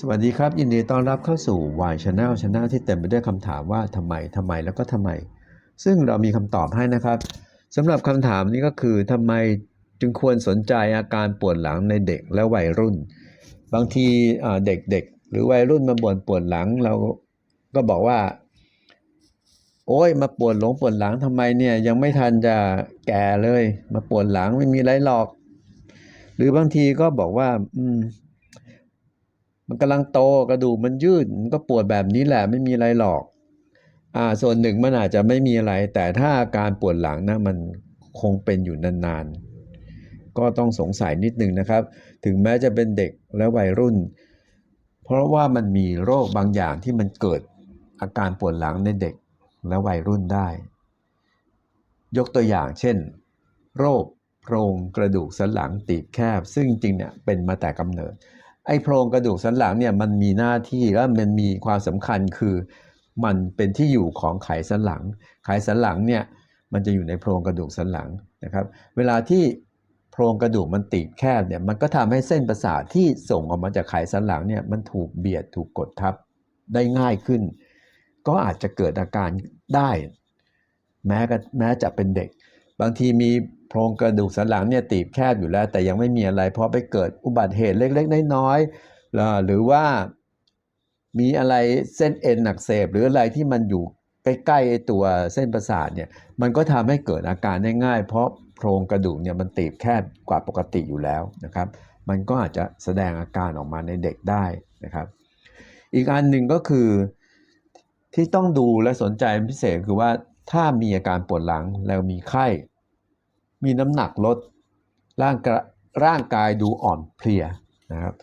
สวัสดีครับ ยินดีต้อนรับเข้าสู่ Y Channel Channel ที่เต็มไปด้วยคำถามว่าทำไมทำไมแล้วก็ทำไม ซึ่งเรามีคำตอบให้นะครับสำหรับคำถามนี้ก็คือทำไมจึงควรสนใจอาการปวดหลังในเด็กและวัยรุ่น บางทีเด็กๆ หรือวัยรุ่นมาบ่นปวดหลังเราก็บอกว่า โอ้ยมาปวดหลงปวดหลังทำไมเนี่ยยังไม่ทันจะแก่เลย มาปวดหลังไม่มีไรหรอก หรือบางทีก็บอกว่าอืม มันกำลังโตกระดูกมันยืดมันก็ปวดแบบนี้แหละไม่มีอะไรหรอก อ่า ส่วนหนึ่งมันอาจจะไม่มีอะไร แต่ถ้าอาการปวดหลังนะมันคงเป็นอยู่นานๆ ก็ต้องสงสัยนิดนึงนะครับ ถึงแม้จะเป็นเด็กและวัยรุ่น เพราะว่ามันมีโรคบางอย่างที่มันเกิดอาการปวดหลังในเด็กและวัยรุ่นได้ ยกตัวอย่างเช่น โรคโพรงกระดูกสันหลังตีบแคบ ซึ่งจริงๆเนี่ยเป็นมาแต่กำเนิด ไอ้โพรงกระดูกสันหลังเนี่ยมันมีหน้าที่และมันมีความสำคัญคือ มันเป็นที่อยู่ของไขสันหลัง ไขสันหลังเนี่ยมันจะอยู่ในโพรงกระดูกสันหลังนะครับ เวลาที่โพรงกระดูกมันตีบแคบเนี่ยมันก็ทำให้เส้นประสาทที่ส่งออกมาจากไขสันหลังเนี่ยมันถูกเบียดถูกกดทับได้ง่ายขึ้น ก็อาจจะเกิดอาการได้ แม้แม้จะเป็นเด็ก บางทีมี โพรงกระดูกสันหลังเนี่ยตีบแคบอยู่แล้ว แต่ยังไม่มีอะไรเพราะไปเกิดอุบัติเหตุเล็กๆน้อยๆหรือว่ามีอะไรเส้นเอ็นอักเสบหรืออะไรที่มันอยู่ใกล้ๆตัวเส้นประสาทเนี่ยมันก็ทำให้เกิดอาการได้ง่าย เพราะโพรงกระดูกเนี่ยมันตีบแคบกว่าปกติอยู่แล้วนะครับ มันก็อาจจะแสดงอาการออกมาในเด็กได้นะครับ อีกอันหนึ่งก็คือที่ต้องดูและสนใจพิเศษคือว่าถ้ามีอาการปวดหลังแล้วมีไข้ มีน้ำหนักลดร่างกร่างกายดูอ่อนเพลียนะครับ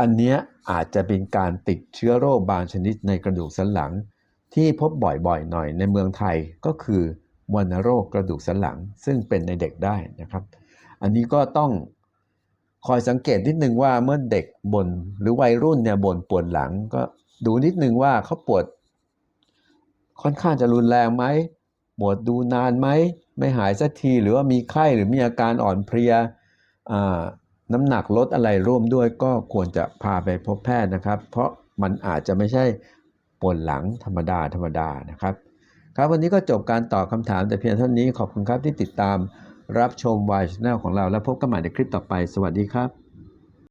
อันนี้อาจจะเป็นการติดเชื้อโรคบางชนิดในกระดูกสันหลัง ที่พบบ่อยๆหน่อยในเมืองไทยก็คือวัณโรคกระดูกสันหลัง ซึ่งเป็นในเด็กได้นะครับ อันนี้ก็ต้องคอยสังเกตนิดนึงว่าเมื่อเด็กบน่นหรือวัยรุ่นเนี่ยบ่นปวดหลัง ก็ดูนิดนึงว่าเขาปวด ค่อนข้างจะรุนแรงไหมปวดดูนานไหม ไม่หายสักทีหรือว่ามีไข้หรือมีอาการอ่อนเพลียน้ำหนักลดอะไรร่วมด้วยก็ควรจะพาไปพบแพทย์นะครับ เพราะมันอาจจะไม่ใช่ปวดหลังธรรมดาธรรมดานะครับ ครับวันนี้ก็จบการตอบคำถามแต่เพียงเท่านี้ขอบคุณครับที่ติดตามรับชมวายชแนลของเรา แล้วพบกันใหม่ในคลิปต่อไป สวัสดีครับ